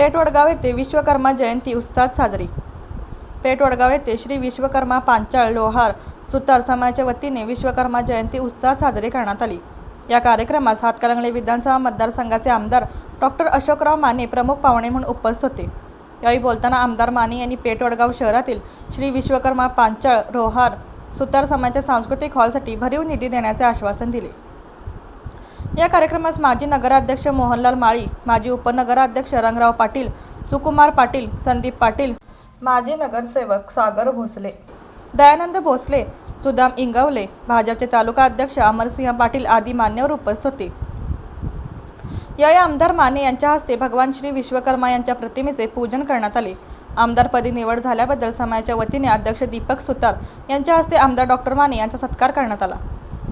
पेठ वडगाव येथे विश्वकर्मा जयंती उत्साहात साजरी. पेठ वडगाव येथे श्री विश्वकर्मा पांचाळ लोहार सुतार समाजाच्या वतीने विश्वकर्मा जयंती उत्साहात साजरी करण्यात आली. या कार्यक्रमात हातकलंगले विधानसभा मतदारसंघाचे आमदार डॉक्टर अशोकराव माने प्रमुख पाहुणे म्हणून उपस्थित होते. यावेळी बोलताना आमदार माने यांनी पेटवडगाव शहरातील श्री विश्वकर्मा पांचाळ रोहार सुतार समाजाच्या सांस्कृतिक हॉलसाठी भरीव निधी देण्याचे आश्वासन दिले. या कार्यक्रमास माजी नगराध्यक्ष मोहनलाल माळी माजी उपनगराध्यक्ष रंगराव पाटील सुकुमार पाटील संदीप पाटील माजी नगरसेवक सागर भोसले दयानंद भोसले सुदाम इंगवले भाजपचे तालुका अध्यक्ष अमरसिंह पाटील आदी मान्यवर उपस्थित होते. यावेळी आमदार माने यांच्या हस्ते भगवान श्री विश्वकर्मा यांच्या प्रतिमेचे पूजन करण्यात आले. आमदारपदी निवड झाल्याबद्दल समाजाच्या वतीने अध्यक्ष दीपक सुतार यांच्या हस्ते आमदार डॉक्टर माने यांचा सत्कार करण्यात आला.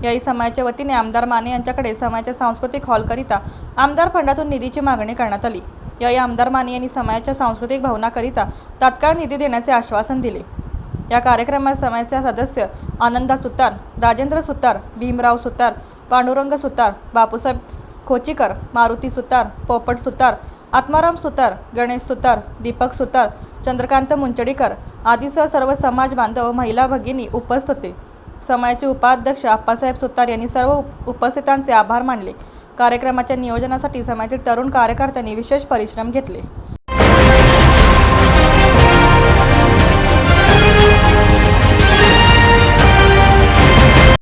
याही समाजाच्या वतीने आमदार माने यांच्याकडे समाजाच्या सांस्कृतिक हॉलकरिता आमदार फंडातून निधीची मागणी करण्यात आली. याही आमदार माने यांनी समाजाच्या सांस्कृतिक भवनाकरिता तात्काळ निधी देण्याचे आश्वासन दिले. या कार्यक्रमात समाजाचे सदस्य आनंदा सुतार राजेंद्र सुतार भीमराव सुतार पांडुरंग सुतार बापूसाहेब खोचीकर मारुती सुतार पोपट सुतार आत्माराम सुतार गणेश सुतार दीपक सुतार चंद्रकांत मुंचडीकर आदीसह सर्व समाज बांधव महिला भगिनी उपस्थित होते. समाजाचे उपाध्यक्ष आप्पासाहेब सुतार यांनी सर्व उपस्थितांचे आभार मानले. कार्यक्रमाच्या नियोजनासाठी समाजातील तरुण कार्यकर्त्यांनी विशेष परिश्रम घेतले.